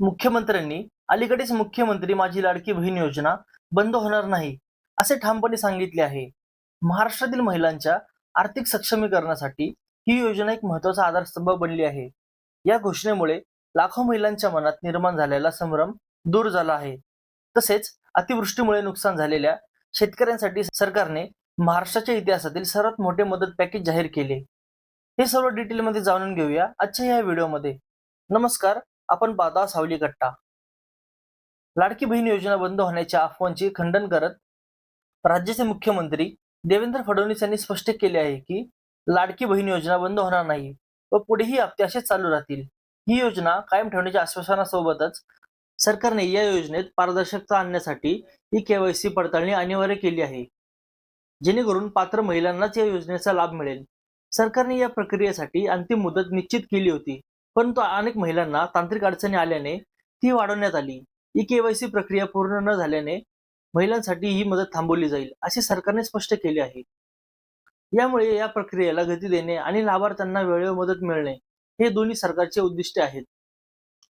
मुख्यमंत्र्यांनी अलीकडेच मुख्यमंत्री माझी लाडकी बहीण योजना बंद होणार नाही असे ठामपणे सांगितले आहे. महाराष्ट्रातील महिलांच्या आर्थिक सक्षमीकरणासाठी ही योजना एक महत्त्वाचा आधारस्तंभ बनली आहे. या घोषणेमुळे लाखो महिलांच्या मनात निर्माण झालेला संभ्रम दूर झाला आहे. तसेच अतिवृष्टीमुळे नुकसान झालेल्या शेतकऱ्यांसाठी सरकारने महाराष्ट्राच्या इतिहासातील सर्वात मोठे मदत पॅकेज जाहीर केले. हे सर्व डिटेलमध्ये जाणून घेऊया आजच्या या व्हिडिओमध्ये. नमस्कार आपण पाहता सावली कट्टा. लाडकी बहीण योजना बंद होण्याच्या अफवांचे खंडन करत राज्याचे मुख्यमंत्री देवेंद्र फडणवीस यांनी स्पष्ट केले आहे की लाडकी बहीण योजना बंद होणार नाही व पुढेही हप्ते असेच चालू राहतील. ही योजना कायम ठेवण्याच्या आश्वासनासोबतच सरकारने या योजनेत पारदर्शकता आणण्यासाठी ही केवायसी पडताळणी अनिवार्य केली आहे. जेणेकरून पात्र महिलांनाच या योजनेचा लाभ मिळेल. सरकारने या प्रक्रियेसाठी अंतिम मुदत निश्चित केली होती. परंतु अनेक महिलांना तांत्रिक अडचणी आल्याने ती वाढवण्यात आली. ई केवायसी प्रक्रिया पूर्ण न झाल्याने महिलांसाठी ही मदत थांबवली जाईल असे सरकारने स्पष्ट केले आहे. यामुळे या प्रक्रियेला गती देणे आणि लाभार्थ्यांना वेळेवर मदत मिळणे हे दोन्ही सरकारचे उद्दिष्टे आहेत.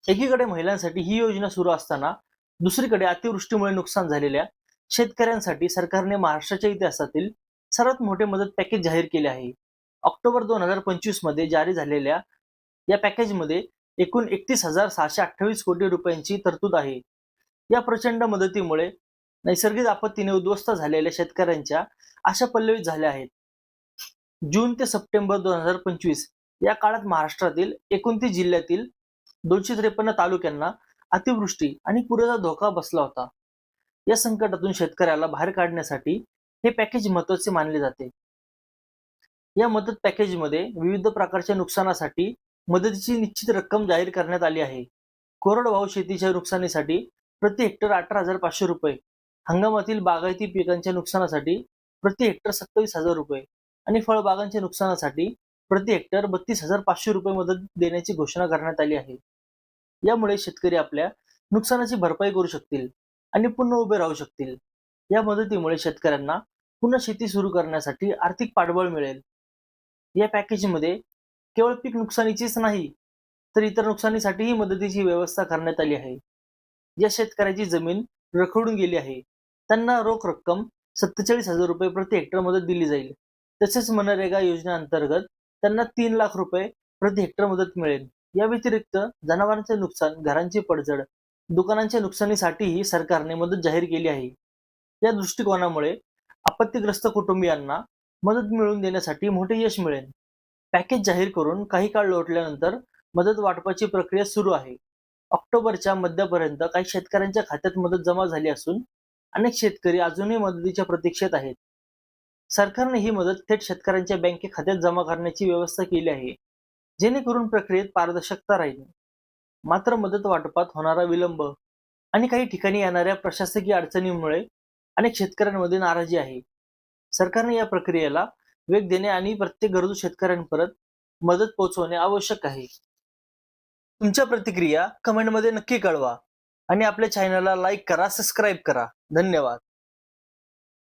एकीकडे महिलांसाठी ही योजना सुरू असताना दुसरीकडे अतिवृष्टीमुळे नुकसान झालेल्या शेतकऱ्यांसाठी सरकारने महाराष्ट्राच्या इतिहासातील सर्वात मोठे मदत पॅकेज जाहीर केले आहे. ऑक्टोबर दोन हजार पंचवीसमध्ये जारी झालेल्या या पॅकेजमध्ये एकूण एकतीस हजार सहाशे अठ्ठावीस कोटी रुपयांची तरतूद आहे. या प्रचंड मदतीमुळे नैसर्गिक आपत्तीने उद्ध्वस्त झालेल्या शेतकऱ्यांच्या आशा पल्लवित झाल्या आहेत. जून ते सप्टेंबर दोन हजार पंचवीस या काळात महाराष्ट्रातील एकोणतीस जिल्ह्यातील दोनशे त्रेपन्न तालुक्यांना अतिवृष्टी आणि पुराचा धोका बसला होता. या संकटातून शेतकऱ्याला बाहेर काढण्यासाठी हे पॅकेज महत्त्वाचे मानले जाते. या मदत पॅकेजमध्ये विविध प्रकारच्या नुकसानासाठी मदतीची निश्चित रक्कम जाहीर करण्यात आली आहे. कोरडवाहू शेतीच्या नुकसानीसाठी प्रति हेक्टर अठरा हजार पाचशे रुपये. हंगामातील बागायती पिकांच्या नुकसानासाठी प्रति हेक्टर सत्तावीस हजार रुपये आणि फळबागांच्या नुकसानासाठी प्रति हेक्टर बत्तीस हजार पाचशे रुपये मदत देण्याची घोषणा करण्यात आली आहे. यामुळे शेतकरी आपल्या नुकसानाची भरपाई करू शकतील आणि पुन्हा उभे राहू शकतील. या मदतीमुळे शेतकऱ्यांना पुन्हा शेती सुरू करण्यासाठी आर्थिक पाठबळ मिळेल. या पॅकेजमध्ये केवळ पीक नुकसानीचीच नाही तर इतर नुकसानीसाठीही मदतीची व्यवस्था करण्यात आली आहे. या शेतकऱ्याची जमीन रखडून गेली आहे त्यांना रोख रक्कम सत्तेचाळीस हजार रुपये प्रति हेक्टर मदत दिली जाईल. तसेच मनरेगा योजनेअंतर्गत त्यांना तीन लाख रुपये प्रति हेक्टर मदत मिळेल. या व्यतिरिक्त जनावरांचे नुकसान घरांची पडझड दुकानांच्या नुकसानीसाठीही सरकारने मदत जाहीर केली आहे. या दृष्टिकोनामुळे आपत्तीग्रस्त कुटुंबियांना मदत मिळवून देण्यासाठी मोठे यश मिळेल. पॅकेज जाहीर करून काही काळ लोटल्यानंतर मदत वाटपाची प्रक्रिया सुरू आहे. ऑक्टोबरच्या मध्यापर्यंत काही शेतकऱ्यांच्या खात्यात मदत जमा झाली असून अनेक शेतकरी अजूनही मदतीच्या प्रतीक्षेत आहेत. सरकारने ही मदत थेट शेतकऱ्यांच्या बँके खात्यात जमा करण्याची व्यवस्था केली आहे जेणेकरून प्रक्रियेत पारदर्शकता राहील. मात्र मदत वाटपात होणारा विलंब आणि काही ठिकाणी येणाऱ्या प्रशासकीय अडचणीमुळे अनेक शेतकऱ्यांमध्ये नाराजी आहे. सरकारने या प्रक्रियेला वेग देणे आणि प्रत्येक गरजू शेतकऱ्यांपर्यंत मदत पोहोचवणे आवश्यक आहे. तुमच्या प्रतिक्रिया कमेंटमध्ये नक्की कळवा आणि आपल्या चॅनलला लाईक करा सबस्क्राईब करा. धन्यवाद.